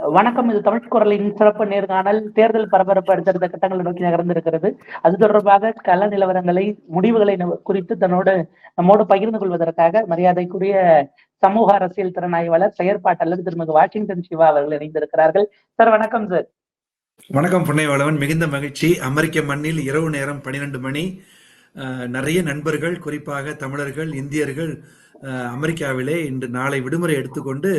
வணக்கம். இது தமிழ் குரலின் சிறப்பு நேர்காணல். தேர்தல் பரபரப்பு அடுத்தடுத்த கட்டங்களை நோக்கி நகர்ந்திருக்கிறது. அது தொடர்பாக கள நிலவரங்களை முடிவுகளை குறித்து தன்னோடு நம்மோடு பகிர்ந்து கொள்வதற்காக மரியாதைக்குரிய சமூக அரசியல் திறனாய்வாளர் செயற்பாட்டாளர் திருமிகு வாஷிங்டன் சிவா அவர்கள் இணைந்திருக்கிறார்கள். சார் வணக்கம் சார். வணக்கம் புன்னைவளவன் மிகுந்த மகிழ்ச்சி. அமெரிக்க மண்ணில் இரவு நேரம் பனிரெண்டு மணி. அஹ், நிறைய நண்பர்கள் குறிப்பாக தமிழர்கள் இந்தியர்கள் அமெரிக்காவிலே இன்று நாளை விடுமுறை எடுத்துக்கொண்டு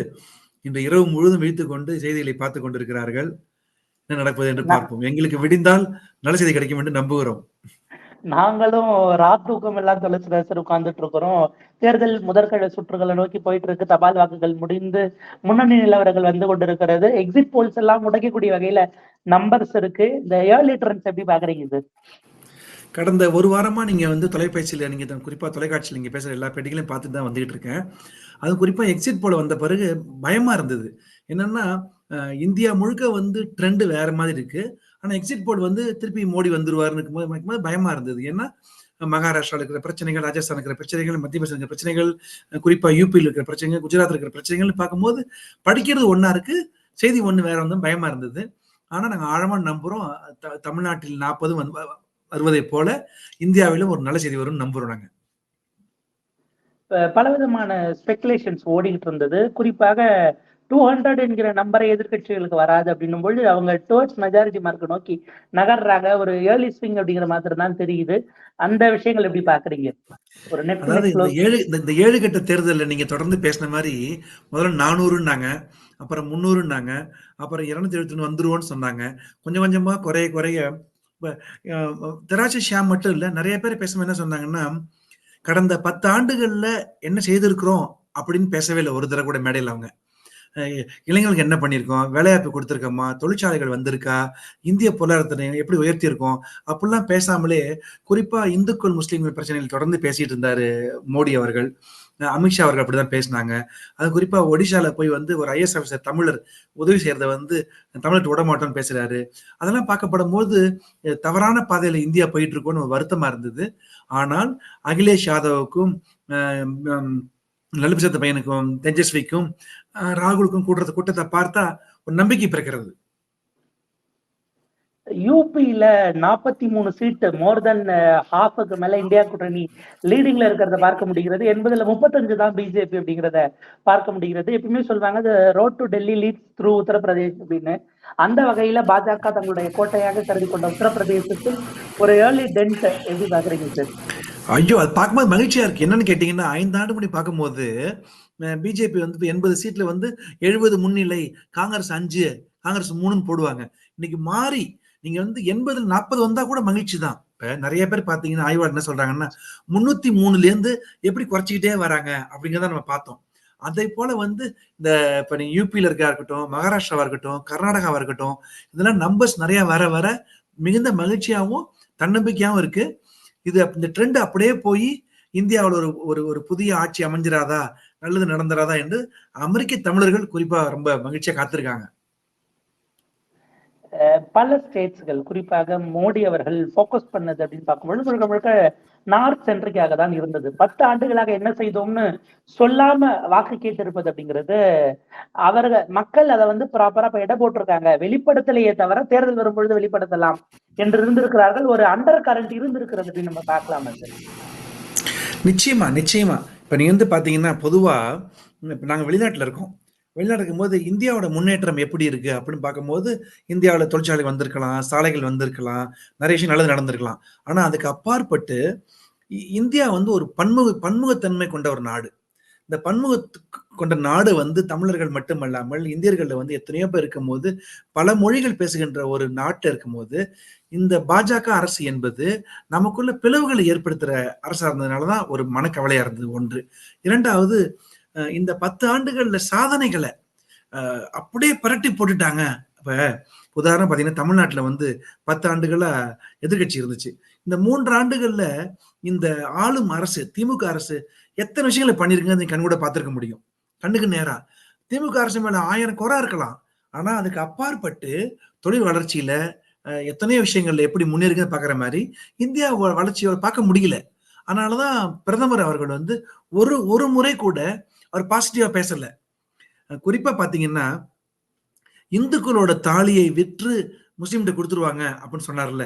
இன்று இரவு முழுவதும் விழித்துக் கொண்டு செய்திகளை பார்த்து கொண்டிருக்கிறார்கள். என்ன நடப்பது என்று பார்ப்போம். எங்களுக்கு விடிந்தால் நல்ல செய்தி கிடைக்கும் என்று நம்புகிறோம். நாங்களும் ராத் தூக்கம் எல்லாம் தொலைச்சு சார் உட்கார்ந்துட்டு இருக்கிறோம். தேர்தல் முதற்கழ சுற்றுகளை நோக்கி போயிட்டு இருக்கு. தபால் வாக்குகள் முடிந்து முன்னணி நிலவரங்கள் வந்து கொண்டிருக்கிறது. எக்ஸிட் போல்ஸ் எல்லாம் முடக்கக்கூடிய வகையில நம்பர்ஸ் இருக்கு. இந்த ஏர்லி ட்ரெண்ட்ஸ் எப்படி பாக்குறீங்க கடந்த ஒரு வாரமாக நீங்கள் வந்து தொலைபேசியில் நீங்கள் குறிப்பாக தொலைக்காட்சியில் நீங்கள் பேசுகிற எல்லா பேட்டிகளையும் பார்த்துட்டு தான் வந்துகிட்டு இருக்கேன். அது குறிப்பாக எக்ஸிட் போல வந்த பிறகு பயமாக இருந்தது. என்னன்னா இந்தியா முழுக்க வந்து ட்ரெண்டு வேறு மாதிரி இருக்குது ஆனால் எக்ஸிட் போல் வந்து திருப்பி மோடி வந்துருவாருன்னு இருக்கும்போது போது வந்து இருந்தது. ஏன்னா மகாராஷ்டிராவில் இருக்கிற பிரச்சனைகள் ராஜஸ்தான் இருக்கிற பிரச்சனைகள் மத்திய பிரதேச இருக்கிற பிரச்சனைகள் குறிப்பாக யூபியில் இருக்கிற பிரச்சனைகள் குஜராத்தில் இருக்கிற பிரச்சனைகள் பார்க்கும்போது படிக்கிறது ஒன்றா இருக்குது செய்தி ஒன்று வேற வந்து பயமாக இருந்தது. ஆனால் நாங்கள் ஆழமாக நம்புகிறோம் த- தமிழ்நாட்டில் வந்து வருவதை போல இந்தியாவிலும் ஒரு நல்ல செய்தி வரும்னு நம்புறோம் நாங்க பலவிதமான ஸ்பெகுலேஷன்ஸ் ஓடிட்டு இருந்தது. குறிப்பாக டூ ஹண்ட்ரட் என்கிற நம்பரை எதிர்க்கட்சிகளுக்கு வராது அப்படின்னும் பொழுது அவங்க டுவர்ட்ஸ் மெஜாரிட்டி மார்க் நோக்கி நகர்றாங்க. ஒரு ஏர்லி ஸ்விங் அப்படிங்கிற மாதிரி தான் தெரியுது. அந்த விஷயங்கள் எப்படி பாக்குறீங்க ஒரு ஏழு இந்த- இந்த ஏழு கட்ட தேர்தலில் நீங்க தொடர்ந்து பேசின மாதிரி முதல்ல நானூறுன்னாங்க அப்புறம் முந்நூறுன்னாங்க அப்புறம் இருநூத்தி எழுபத்தி வந்துருவோம்னு சொன்னாங்க. கொஞ்சம் கொஞ்சமா குறைய குறைய இப்ப, ஷியாம் மட்டும் இல்லை நிறைய பேர் பேசும்போது என்ன சொன்னாங்கன்னா கடந்த பத்து ஆண்டுகள்ல என்ன செய்திருக்கிறோம் அப்படின்னு பேசவே இல்லை. ஒரு தடவை கூட மேடையில் அவங்க. இளைஞர்களுக்கு என்ன பண்ணியிருக்கோம்? வேலைவாய்ப்பு கொடுத்துருக்கோமா? தொழிற்சாலைகள் வந்திருக்கா? இந்திய பொருளாதாரத்தை எப்படி உயர்த்தியிருக்கோம்? அப்படிலாம் பேசாமலே குறிப்பா இந்துக்கள் முஸ்லீம்கள் பிரச்சனைகள் தொடர்ந்து பேசிட்டு இருந்தாரு மோடி அவர்கள். அமித்ஷா அவர்கள் அப்படிதான் பேசினாங்க. அது குறிப்பா ஒடிஷால போய் வந்து ஒரு ஐஎஸ் ஆஃபீஸர் தமிழர் உதவி செய்யறத வந்து தமிழர் விடமாட்டோம்னு பேசுறாரு. அதெல்லாம் பார்க்கப்படும் போது தவறான பாதையில இந்தியா போயிட்டு இருக்கோன்னு ஒரு வருத்தமா இருந்தது. ஆனால் அகிலேஷ் யாதவுக்கும் அஹ் லலித் பையனுக்கும் தேஜஸ்விக்கும் ராகுலுக்கும் கூட்டுறது கூட்டத்தை பார்த்தா ஒரு நம்பிக்கை பிறக்கிறது. யூபியில நாற்பத்தி மூணு சீட்டு மோர் தென் ஹாஃபுக்கு மேல இந்தியா கூட்டணி லீடிங்ல இருக்கிறத பார்க்க முடிகிறது. எண்பதுல முப்பத்தஞ்சு தான் பிஜேபி அப்படிங்கிறத பார்க்க முடிகிறது. எப்பயுமே சொல்லுவாங்க road to Delhi lead through Uttar Pradesh அப்படின்னு. அந்த வகையில பாஜக தங்களுடைய கோட்டையாக கருதி கொண்ட உத்தரப்பிரதேசத்தில் ஒரு ஏர்லி டென்ட் எப்படி பாக்குறீங்க சார் ஐயோ அது பார்க்கும்போது மகிழ்ச்சியா இருக்கு. என்னன்னு கேட்டீங்கன்னா ஐந்து ஆண்டு முடி பார்க்கும்போது பிஜேபி வந்து எண்பது சீட்ல வந்து எழுபது முன்னிலை காங்கிரஸ் அஞ்சு காங்கிரஸ் மூணுன்னு போடுவாங்க. இன்னைக்கு மாறி நீங்க வந்து எண்பதுல நாற்பது வந்தா கூட மகிழ்ச்சி தான் இப்ப நிறைய பேர் பாத்தீங்கன்னா ஆய்வாளர் என்ன சொல்றாங்கன்னா முன்னூத்தி மூணுல இருந்து எப்படி குறைச்சிக்கிட்டே வராங்க அப்படிங்கிறத நம்ம பார்த்தோம். அதே போல வந்து இந்த இப்ப நீங்க யூபியில இருக்கா இருக்கட்டும் மகாராஷ்டிராவா இருக்கட்டும் கர்நாடகாவா இருக்கட்டும் இதெல்லாம் நம்பர்ஸ் நிறைய வர வர மிகுந்த மகிழ்ச்சியாகவும் தன்னம்பிக்கையாகவும் இருக்கு. இது இந்த ட்ரெண்ட் அப்படியே போய் இந்தியாவில் ஒரு ஒரு ஒரு புதிய ஆட்சி அமைஞ்சிராதா நல்லது நடந்துராதா என்று அமெரிக்க தமிழர்கள் குறிப்பா ரொம்ப மகிழ்ச்சியா காத்திருக்காங்க. பல ஸ்டேட்ஸ்கள் குறிப்பாக மோடி அவர்கள் ஃபோக்கஸ் பண்ணது அப்படின்னு பார்க்கும்பொழுது முழுக்க முழுக்க நார்த் சென்ட்ரிக்காக தான் இருந்தது. பத்து ஆண்டுகளாக என்ன செய்தோம்னு சொல்லாம வாக்கு கேட்டிருப்பது அப்படிங்கிறது அவர்கள் மக்கள் அதை வந்து ப்ராப்பரா இப்ப எடை போட்டிருக்காங்க. வெளிப்படுத்தலையே தவிர தேர்தல் வரும்பொழுது வெளிப்படுத்தலாம் என்று இருந்திருக்கிறார்கள். ஒரு அண்டர் கரண்ட் இருந்திருக்கிறது அப்படின்னு நம்ம பார்க்கலாம் சார் நிச்சயமா நிச்சயமா. இப்ப நீங்க வந்து பாத்தீங்கன்னா பொதுவா இப்ப நாங்க வெளிநாட்டுல இருக்கோம். வெளிநாட்டுக்கும் போது இந்தியாவோட முன்னேற்றம் எப்படி இருக்கு அப்படின்னு பார்க்கும்போது இந்தியாவில் தொழிற்சாலை வந்திருக்கலாம் சாலைகள் வந்திருக்கலாம் நிறைய விஷயம் நல்லது நடந்திருக்கலாம். ஆனால் அதுக்கு அப்பாற்பட்டு இ- இந்தியா வந்து ஒரு பன்முக பன்முகத்தன்மை கொண்ட ஒரு நாடு. இந்த பன்முக கொண்ட நாடு வந்து தமிழர்கள் மட்டுமல்லாமல் இந்தியர்களில் வந்து எத்தனையோ பேர் இருக்கும்போது பல மொழிகள் பேசுகின்ற ஒரு நாட்டில் இருக்கும்போது இந்த பாஜக அரசு என்பது நமக்குள்ள பிளவுகளை ஏற்படுத்துகிற அரசாக இருந்ததுனால தான் ஒரு மனக்கவலையாக இருந்தது ஒன்று. இரண்டாவது இந்த பத்து ஆண்டுகள்ல சாதனைகளை அப்படியே புரட்டி போட்டுட்டாங்க. இப்ப உதாரணம் பார்த்தீங்கன்னா தமிழ்நாட்டில் வந்து பத்து ஆண்டுகளா எதிர்க்கட்சி இருந்துச்சு. இந்த மூன்று ஆண்டுகள்ல இந்த ஆளும் அரசு திமுக அரசு எத்தனை விஷயங்களை பண்ணிருக்குங்க கண் கூட பார்த்துருக்க முடியும். கண்ணுக்கு நேரா. திமுக அரசு மேல ஆயிரம் குறை இருக்கலாம். ஆனா அதுக்கு அப்பாற்பட்டு தொழில் வளர்ச்சியில எத்தனையோ விஷயங்கள்ல எப்படி முன்னேறுக்குன்னு பாக்குற மாதிரி இந்தியா வ- வளர்ச்சியை பார்க்க முடியல. அதனாலதான் பிரதமர் அவர்கள் வந்து ஒரு ஒரு முறை கூட அவர் பாசிட்டிவா பேசல. குறிப்பா பாத்தீங்கன்னா இந்துக்களோட தாலியை விற்று முஸ்லீம்கிட்ட கொடுத்துருவாங்க அப்படின்னு சொன்னார்ல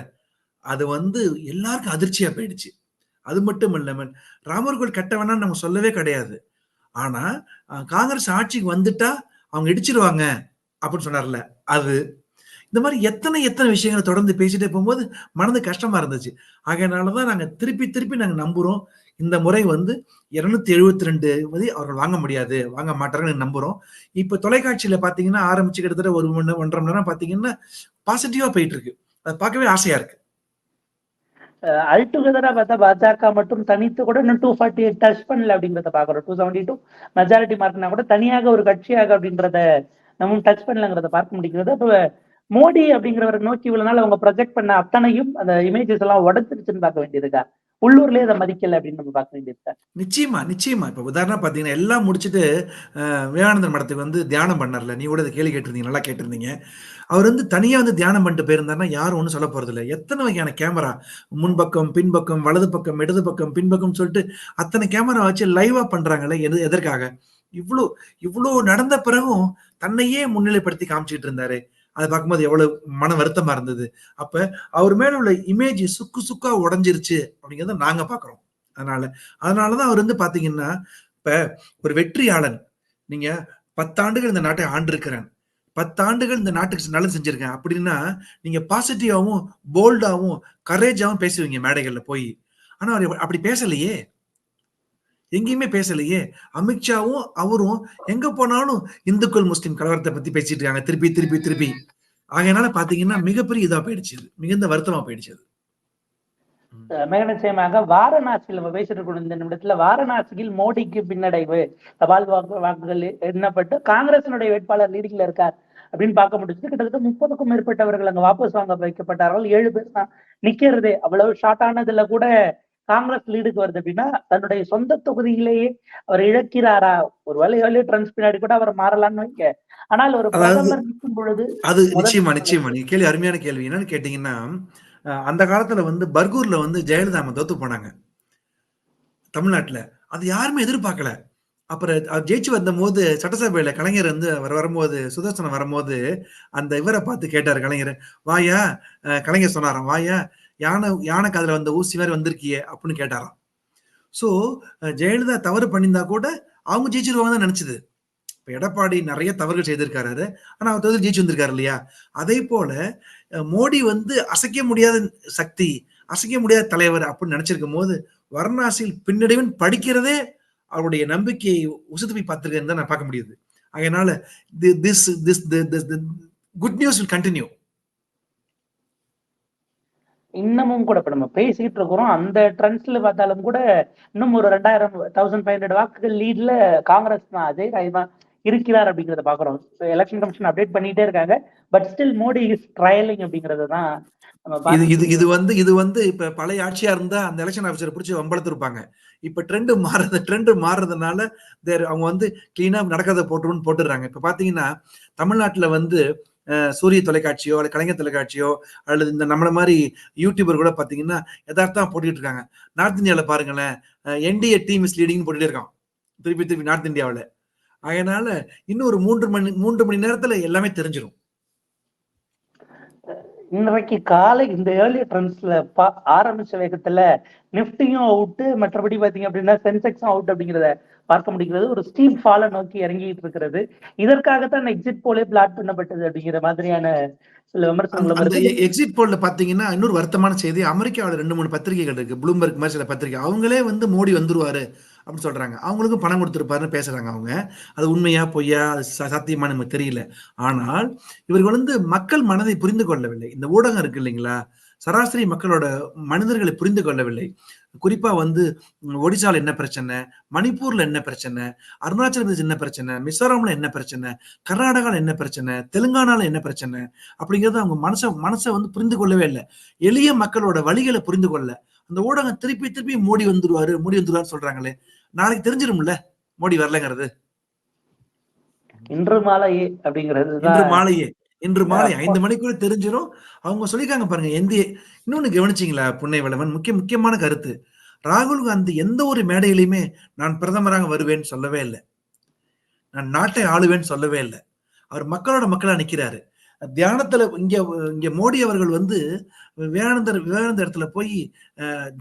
அது வந்து எல்லாருக்கும் அதிர்ச்சியா போயிடுச்சு. அது மட்டும் இல்லாமல் ராமர் கோயில் கட்ட வேணாம்னு நம்ம சொல்லவே கிடையாது. ஆனா காங்கிரஸ் ஆட்சிக்கு வந்துட்டா அவங்க இடிச்சிருவாங்க அப்படின்னு சொன்னார்ல அது. இந்த மாதிரி எத்தனை எத்தனை விஷயங்களை தொடர்ந்து பேசிட்டே போகும்போது மனது கஷ்டமா இருந்துச்சு. ஆகையனாலதான் நாங்க திருப்பி திருப்பி நாங்க நம்புறோம். இந்த முறை வந்து இருநூத்தி எழுபத்தி ரெண்டு வந்து அவர்கள் வாங்க முடியாது வாங்க மாட்டாங்கன்னு நம்புறோம். இப்ப தொலைக்காட்சியில பாத்தீங்கன்னா ஆரம்பிச்சு கிட்டத்தட்ட ஒரு மணி நேரம், ஒன்றரை மணி நேரம் பாத்தீங்கன்னா பாசிட்டிவா போயிட்டு இருக்கு. அதை பார்க்கவே ஆசையா இருக்கு. அல்டுகெதரா பார்த்தா பாஜக மட்டும் தனித்து கூட இன்னும் டூ ஃபார்ட்டி எயிட் டச் பண்ணல அப்படிங்கிறத பாக்குறோம் டூ செவன்டி டூ மெஜாரிட்டி மார்க்னா கூட தனியாக ஒரு கட்சியாக அப்படின்றத நம்ம டச் பண்ணலங்கிறத பார்க்க முடிகிறது. அப்ப மோடி அப்படிங்கிறவரை நோக்கி இவ்வளவு நாள் அவங்க ப்ரொஜெக்ட் பண்ண அத்தனையும் அந்த இமேஜஸ் எல்லாம் உடச்சிருச்சுன்னு பார்க்க வேண்டியதுக்கா உள்ளூர்லயே அதை மதிக்கல அப்படின்னு நம்ம பார்க்க வேண்டியிருக்கா நிச்சயமா நிச்சயமா. இப்ப உதாரணம் பாத்தீங்கன்னா எல்லாம் முடிச்சுட்டு விவேகானந்தர் மடத்துக்கு வந்து தியானம் பண்ணார்ல. நீ கூட இதை கேள்வி கேட்டிருந்தீங்க நல்லா கேட்டிருந்தீங்க. அவர் வந்து தனியா வந்து தியானம் பண்ணிட்டு போயிருந்தாருன்னா யாரும் ஒன்றும் சொல்ல போறது இல்லை எத்தனை வகையான கேமரா? முன்பக்கம் பின்பக்கம் வலது பக்கம் இடது பக்கம் பின்பக்கம் சொல்லிட்டு அத்தனை கேமரா வச்சு லைவா பண்றாங்களே எது எதற்காக? இவ்வளோ இவ்வளோ நடந்த பிறகும் தன்னையே முன்னிலைப்படுத்தி காமிச்சிட்டு இருந்தாரு. அதை பார்க்கும்போது எவ்வளவு மன வருத்தமா இருந்தது. அப்ப அவர் மேல உள்ள இமேஜ் சுக்கு சுக்கா உடஞ்சிருச்சு அப்படிங்கிறத நாங்க பாக்குறோம் அதனால அதனாலதான் அவர் வந்து பாத்தீங்கன்னா இப்ப ஒரு வெற்றியாளன் நீங்க பத்தாண்டுகள் இந்த நாட்டை ஆண்டிருக்கிறேன் பத்தாண்டுகள் இந்த நாட்டுக்கு நல்லது செஞ்சிருக்கேன் அப்படின்னா நீங்க பாசிட்டிவாவும் போல்டாவும் கரேஜாவும் பேசுவீங்க மேடைகள்ல போய். ஆனா அவர் அப்படி பேசலையே. எங்கேயுமே பேசலையே. அமித்ஷாவும் அவரும் எங்க போனாலும் இந்துக்கள் முஸ்லிம் கலவரத்தை பத்தி பேசிட்டு இருக்காங்க. திருப்பி திருப்பி திருப்பி. ஆகையினால பாத்தீங்கன்னா மிகப்பெரிய இதா போயிடுச்சு மிகுந்த வருத்தமா போயிடுச்சு அது. மிக நிச்சயமாக வாரணாசியில் நம்ம பேசிட்டு இருக்கோம். இந்த நிமிடத்துல வாரணாசியில் மோடிக்கு பின்னடைவு. தபால் வாக்கு வாக்குகள் எண்ணப்பட்டு காங்கிரசினுடைய வேட்பாளர் லீடிங்ல இருக்கார் அப்படின்னு பார்க்க முடிஞ்சது. கிட்டத்தட்ட முப்பதுக்கும் மேற்பட்டவர்கள் அங்க வாபஸ் வாங்க வைக்கப்பட்டார்கள். ஏழு பேர் தான் நிக்கிறது. அவ்வளவு ஷார்ட் ஆனதுல கூட காங்கிரஸ் லீடுக்கு வருது அப்படின்னா தன்னுடைய சொந்த தொகுதியிலேயே அவர் இழக்கிறாரா? ஒருவேளை ஏழு ட்ரன்ஸ் பின்னாடி கூட அவர் மாறலாம்னு வைக்க ஆனால் ஒரு பிரதமர் நிற்கும் பொழுது அது நிச்சயமா நிச்சயமா. நீங்க கேள்வி அருமையான கேள்வி. என்னன்னு கேட்டீங்கன்னா அந்த காலத்துல வந்து பர்கூர்ல வந்து ஜெயலலிதா அம்மா தோத்து போனாங்க. தமிழ்நாட்டுல. அது யாருமே எதிர்பார்க்கல. அப்புறம் அவர் ஜெயிச்சு வந்த போது சட்டசபையில கலைஞர் வந்து அவர் வரும்போது சுதர்சனம் வரும்போது அந்த இவரை பார்த்து கேட்டார் கலைஞர். வாயா? கலைஞர் சொன்னாராம். வாயா? யானை யானை அதில் வந்த ஊசி மாதிரி வந்திருக்கியே அப்படின்னு கேட்டாராம். ஸோ ஜெயலலிதா தவறு பண்ணியிருந்தா கூட அவங்க ஜெயிச்சிருவாங்கன்னு நினைச்சது. இப்போ எடப்பாடி நிறைய தவறுகள் செய்திருக்காரு ஆனால் அவர் தொகுதியில் ஜெயிச்சு வந்திருக்காரு இல்லையா? அதே போல மோடி வந்து அசைக்க முடியாத சக்தி அசைக்க முடியாத தலைவர் அப்படின்னு நினைச்சிருக்கும் போது வரணாசியில் பின்னடைவன் படிக்கிறதே அவருடைய நம்பிக்கையை உசுத்து போய் பார்த்திருக்கேன்னு தான் நான் பார்க்க முடியுது. அதனால this this good news will continue இன்னமும் கூட இப்ப நம்ம பேசிட்டு இருக்கிறோம். அந்த ட்ரெண்ட்ஸ்ல பார்த்தாலும் கூட இன்னும் ஒரு ரெண்டாயிரம் தௌசண்ட் ஃபைவ் ஹண்ட்ரட் வாக்குகள் லீட்ல காங்கிரஸ் தான். ராய் தான் இருக்கிறார் அப்படிங்கறத பாக்குறோம் எலெக்ஷன் கமிஷன் அப்டேட் பண்ணிட்டே இருக்காங்க. But still Modi is trailing அப்படிங்கறது தான் இது இது இது வந்து இது வந்து இப்ப பழைய ஆட்சியா இருந்தா அந்த எலெக்ஷன் ஆஃபீஸரை பிடிச்சி வம்பளத்திருப்பாங்க. இப்ப ட்ரெண்ட் மாறுறது ட்ரெண்ட் மாறுறதுனால தேர் அவங்க வந்து கிளீனா நடக்கிறத போட்டுருன்னு போட்டுடுறாங்க. இப்ப பாத்தீங்கன்னா தமிழ்நாட்டுல வந்து சூரிய தொலைக்காட்சியோ அல்லது கலைஞர் தொலைக்காட்சியோ அல்லது இந்த நம்மள மாதிரி யூடியூபர் கூட பார்த்தீங்கன்னா எதார்த்தம் போட்டுட்டு இருக்காங்க. நார்த் இந்தியாவில் பாருங்களேன் என்டிஏ டீம் இஸ் லீடிங்னு போட்டுட்டே இருக்கான். திருப்பி திருப்பி நார்த் இந்தியாவுல அதனால இன்னும் ஒரு மூன்று மணி மூன்று மணி நேரத்துல எல்லாமே தெரிஞ்சிடும் இன்றைக்கு காலை இந்த ஏர்லி ட்ரெண்ட்ஸ்ல ஆரம்பிச்ச வேகத்துல நிப்டியும் அவுட் மற்றபடி பாத்தீங்க அப்படின்னா சென்செக்ஸும் அவுட் அப்படிங்கிறத பார்க்க முடிகிறது. ஒரு ஸ்டீம் ஃபாலை நோக்கி இறங்கிட்டு இருக்கிறது. இதற்காகத்தான் எக்ஸிட் போலே பிளாட் பண்ணப்பட்டது அப்படிங்கிற மாதிரியான சில விமர்சனங்களும் எக்ஸிட் போல்ல பாத்தீங்கன்னா இன்னொரு வருத்தமான செய்தி. அமெரிக்காவோட ரெண்டு மூணு பத்திரிகைகள் இருக்கு. ப்ளூம்பர்க் மாதிரி சில பத்திரிகை. அவங்களே வந்து மோடி வந்துருவாரு அப்படின்னு சொல்றாங்க. அவங்களுக்கும் பணம் கொடுத்துருப்பாருன்னு பேசுறாங்க அவங்க. அது உண்மையா பொய்யா? அது சாத்தியமா நமக்கு தெரியல. ஆனால் இவர்கள் வந்து மக்கள் மனதை புரிந்து கொள்ளவில்லை. இந்த ஊடகம் இருக்கு இல்லைங்களா? சராசரி மக்களோட மனிதர்களை புரிந்து கொள்ளவில்லை. குறிப்பா வந்து ஒடிசால என்ன பிரச்சனை? மணிப்பூர்ல என்ன பிரச்சனை? அருணாச்சல பிரதேஷ் என்ன பிரச்சனை? மிசோரம்ல என்ன பிரச்சனை? கர்நாடகால என்ன பிரச்சனை? தெலுங்கானால என்ன பிரச்சனை? அப்படிங்கறத அவங்க மனச மனசை வந்து புரிந்து கொள்ளவே இல்லை. எளிய மக்களோட வழிகளை புரிந்து கொள்ள. அந்த ஊடகம் திருப்பி திருப்பி மோடி வந்துருவாரு மோடி வந்துருவாரு சொல்றாங்களே. நாளைக்கு தெரிஞ்சிரும்ல மோடி வரலங்கிறது? இன்று மாலையே அப்படிங்கிறது இன்று மாலையே. இன்று மாலை ஐந்து மணிக்குள்ள தெரிஞ்சிரும். அவங்க சொல்லிருக்காங்க பாருங்க எந்த இன்னொன்னு கவனிச்சீங்களா புன்னை வளவன்? முக்கிய முக்கியமான கருத்து. ராகுல் காந்தி எந்த ஒரு மேடையிலுமே நான் பிரதமராக வருவேன்னு சொல்லவே இல்லை. நான் நாட்டை ஆளுவேன்னு சொல்லவே இல்லை. அவர் மக்களோட மக்களா நிக்கிறாரு. தியானத்துல இங்க இங்க மோடி அவர்கள் வந்து விவேகானந்தர் விவேகானந்த இடத்துல போய்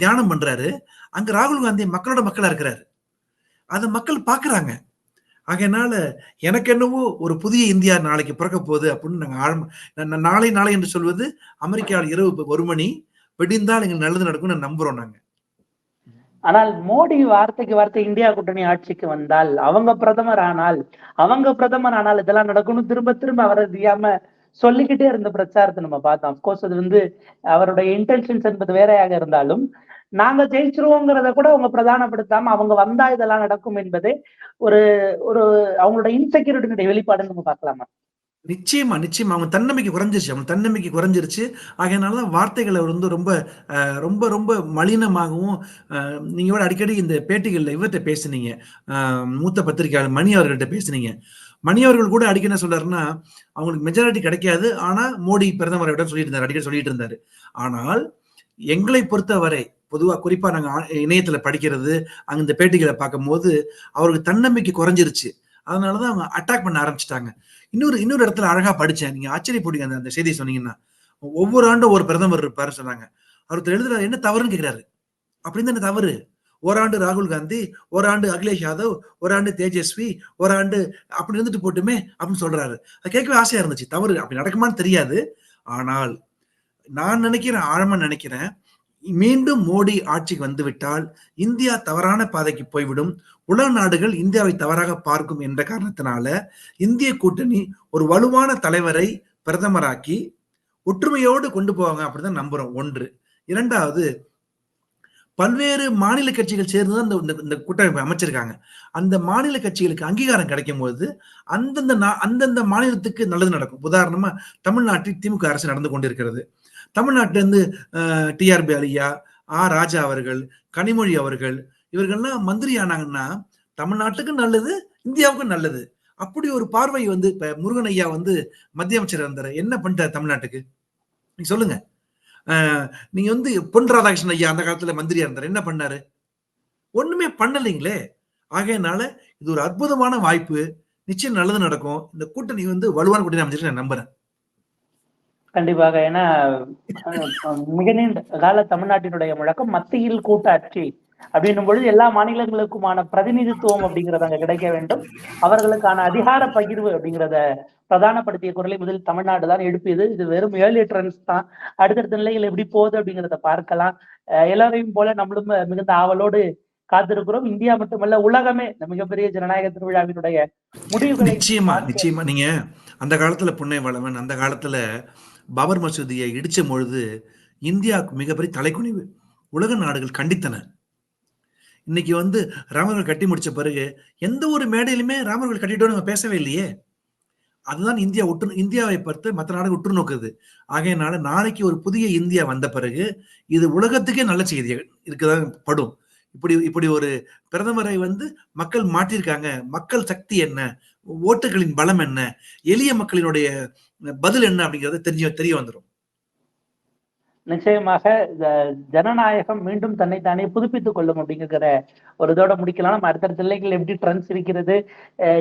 தியானம் பண்றாரு. அங்க ராகுல் காந்தி மக்களோட மக்களா இருக்கிறாரு. அதை மக்கள் பாக்குறாங்க. ஆகையினால எனக்கு என்னவோ ஒரு புதிய இந்தியா நாளைக்கு பிறக்க போகுது அப்படின்னு நாங்கள் ஆழ் நாளை நாளை என்று சொல்வது அமெரிக்காவில் இரவு ஒரு மணி வெடிந்தால் எங்களுக்கு நல்லது நடக்கும்னு நம்புறோம் நாங்க. ஆனால் மோடி வார்த்தைக்கு வார்த்தை இந்தியா கூட்டணி ஆட்சிக்கு வந்தால் அவங்க பிரதமர் ஆனால் அவங்க பிரதமர் ஆனால் இதெல்லாம் நடக்கும்னு திரும்ப திரும்ப அவரை தெரியாம சொல்லிக்கிட்டே இருந்த பிரச்சாரத்தை நம்ம பார்த்தோம். அப்கோர்ஸ் அது வந்து அவருடைய இன்டென்ஷன்ஸ் என்பது வேறையாக இருந்தாலும் நாங்க ஜெயிச்சிருவோங்கிறத கூட அவங்க பிரதானப்படுத்தாம அவங்க வந்தா இதெல்லாம் நடக்கும் என்பதே ஒரு ஒரு அவங்களோட இன்செக்யூரிட்டியுடைய வெளிப்பாடுன்னு நம்ம பார்க்கலாமா? நிச்சயமா நிச்சயமா. அவங்க தன்னம்பிக்கை குறைஞ்சிருச்சு. அவங்க தன்னம்பிக்கை குறைஞ்சிருச்சு. ஆகையனால வார்த்தைகளை வந்து ரொம்ப ரொம்ப ரொம்ப மலினமாகவும் நீங்க கூட அடிக்கடி இந்த பேட்டிகள்ல இவர்கிட்ட பேசுனீங்க. மூத்த பத்திரிகையாளர் மணி அவர்கள்ட்ட பேசுனீங்க. மணி அவர்கள் கூட அடிக்க என்ன சொல்றாருன்னா அவங்களுக்கு மெஜாரிட்டி கிடைக்காது. ஆனா மோடி பிரதமரை விட சொல்லிட்டு இருந்தார் அடிக்கடி சொல்லிட்டு இருந்தாரு. ஆனால் எங்களை பொறுத்தவரை பொதுவாக குறிப்பா நாங்க இணையத்துல படிக்கிறது அங்க இந்த பேட்டிகளை பார்க்கும்போது அவருக்கு தன்னம்பிக்கை குறைஞ்சிருச்சு. அதனாலதான் அவங்க அட்டாக் பண்ண ஆரம்பிச்சிட்டாங்க. இன்னொரு இன்னொரு இடத்துல அழகா படிச்சேன். நீங்க ஆச்சரியப்படுங்க அந்த அந்த செய்தியை சொன்னீங்கன்னா. ஒவ்வொரு ஆண்டும் ஒரு பிரதமர் இருப்பாரு சொன்னாங்க. அவர் எழுதுறாரு என்ன தவறுன்னு கேட்கிறாரு அப்படின்னு என்ன தவறு? ஓராண்டு ராகுல் காந்தி ஓராண்டு அகிலேஷ் யாதவ் ஓராண்டு தேஜஸ்வி ஓராண்டு அப்படி இருந்துட்டு போட்டுமே அப்படின்னு சொல்றாரு. அது கேட்கவே ஆசையா இருந்துச்சு. தவறு. அப்படி நடக்குமான்னு தெரியாது. ஆனால் நான் நினைக்கிறேன் ஆழமா நினைக்கிறேன் மீண்டும் மோடி ஆட்சிக்கு வந்துவிட்டால் இந்தியா தவறான பாதைக்கு போய்விடும். உலக நாடுகள் இந்தியாவை தவறாக பார்க்கும் என்ற காரணத்தினால இந்திய கூட்டணி ஒரு வலுவான தலைவரை பிரதமராக்கி ஒற்றுமையோடு கொண்டு போவாங்க அப்படிதான் நம்புறோம். ஒன்று. இரண்டாவது பல்வேறு மாநில கட்சிகள் சேர்ந்து தான் இந்த- இந்த- இந்த கூட்டமைப்பை அமைச்சிருக்காங்க. அந்த மாநில கட்சிகளுக்கு அங்கீகாரம் கிடைக்கும் போது அந்தந்த நா- அந்தந்த மாநிலத்துக்கு நல்லது நடக்கும். உதாரணமா தமிழ்நாட்டில் திமுக அரசு நடந்து கொண்டிருக்கிறது. தமிழ்நாட்டிலேருந்து டிஆர்பி அலியா ஆ. ராஜா அவர்கள் கனிமொழி அவர்கள் இவர்கள்லாம் மந்திரி ஆனாங்கன்னா தமிழ்நாட்டுக்கும் நல்லது இந்தியாவுக்கும் நல்லது. அப்படி ஒரு பார்வை வந்து இப்ப முருகன் ஐயா வந்து மத்திய அமைச்சர் வந்தார் என்ன பண்ணிட்டார் தமிழ்நாட்டுக்கு? நீங்க சொல்லுங்க. நீங்க வந்து பொன் ராதாகிருஷ்ணன் ஐயா அந்த காலத்துல மந்திரியா இருந்தாரு. என்ன பண்ணாரு? ஒண்ணுமே பண்ணலைங்களே. ஆகையனால இது ஒரு அற்புதமான வாய்ப்பு. நிச்சயம் நல்லது நடக்கும். இந்த கூட்டணி வந்து வலுவான கூட்டணி அமைச்சிருக்கு நான் நம்புறேன். கண்டிப்பாக. ஏன்னா மிக நீண்ட கால தமிழ்நாட்டினுடைய முழக்கம் மத்தியில் கூட்டாட்சி அப்படின்னும் பொழுது எல்லா மாநிலங்களுக்குமான பிரதிநிதித்துவம் அப்படிங்கிறது அங்க கிடைக்க வேண்டும். அவர்களுக்கான அதிகார பகிர்வு அப்படிங்கிறத பிரதானப்படுத்திய குரலை முதல் தமிழ்நாடு தான் எழுப்பியது. இது வெறும் ஏழு ட்ரெண்ட்ஸ் தான். அடுத்தடுத்த நிலைகள் எப்படி போகுது அப்படிங்கிறத பார்க்கலாம். எல்லாரையும் போல நம்மளும் மிகுந்த ஆவலோடு காத்திருக்கிறோம். இந்தியா மட்டுமல்ல உலகமே மிகப்பெரிய ஜனநாயக திருவிழாவினுடைய முடிவு நிச்சயமா நிச்சயமா. நீங்க அந்த காலத்துல புன்னை வளவன் அந்த காலத்துல பாபர் மசூதியை இடிச்ச பொழுது இந்தியாவுக்கு மிகப்பெரிய தலைக்குனிவு. உலக நாடுகள் கண்டித்தன. இன்னைக்கு வந்து ராமர்கள் கட்டி முடிச்ச பிறகு எந்த ஒரு மேடையிலுமே ராமர்கள் கட்டிட்டோம் நம்ம பேசவே இல்லையே. அதுதான் இந்தியா உற்று இந்தியாவை பார்த்து மற்ற நாடுகள் உற்று நோக்குது. ஆகையினால நாளைக்கு ஒரு புதிய இந்தியா வந்த பிறகு இது உலகத்துக்கே நல்ல செய்தி இருக்குதான் படும். இப்படி இப்படி ஒரு பிரதமரை வந்து மக்கள் மாற்றிருக்காங்க. மக்கள் சக்தி என்ன? ஓட்டுகளின் பலம் என்ன? எளிய மக்களினுடைய பதில் என்ன அப்படிங்கறது தெரிஞ்ச தெரிய வந்துடும் நிச்சயமாக ஜனநாயகம் மீண்டும் தன்னைத்தானே புதுப்பித்துக் கொள்ளும் அப்படிங்கிற ஒரு இதோட முடிக்கலாம். நம்ம அடுத்தடுத்த நிலைகள் எப்படி ட்ரெண்ட்ஸ் இருக்கிறது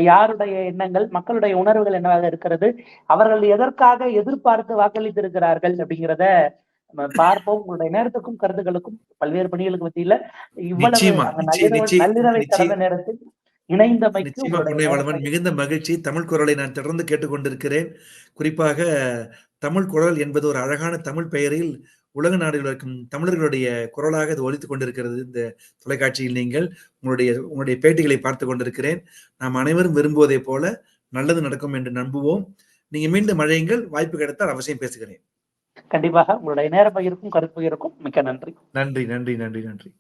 யாருடைய எண்ணங்கள் மக்களுடைய உணர்வுகள் என்னவாக இருக்கிறது அவர்கள் எதற்காக எதிர்பார்த்து வாக்களித்திருக்கிறார்கள் அப்படிங்கிறத நம்ம பார்ப்போம். உங்களுடைய நேரத்துக்கும் கருத்துக்களுக்கும் பல்வேறு பணிகளுக்கு மத்தியில இவ்வளவு நள்ளிரவு கடந்த நேரத்தில் இணைந்தமைக்கு நேரத்தை- மிகுந்த மகிழ்ச்சி. தமிழ் குரலை நான் தொடர்ந்து கேட்டுக்கொண்டிருக்கிறேன். குறிப்பாக தமிழ் குரல் என்பது ஒரு அழகான தமிழ் பெயரில் உலக நாடுகளில் இருக்கும் தமிழர்களுடைய குரலாக இது ஒலித்துக் கொண்டிருக்கிறது. இந்த தொலைக்காட்சியில் நீங்கள் உங்களுடைய உங்களுடைய பேட்டிகளை பார்த்து கொண்டிருக்கிறேன். நாம் அனைவரும் விரும்புவதை போல நல்லது நடக்கும் என்று நம்புவோம். நீங்க மீண்டும் மழையுங்கள் வாய்ப்பு கிடைத்தால் அவசியம் பேசுகிறேன். கண்டிப்பாக. உங்களுடைய நேர பகிர்க்கும் கருத்து பகிர்க்கும் மிக்க நன்றி. நன்றி நன்றி நன்றி நன்றி.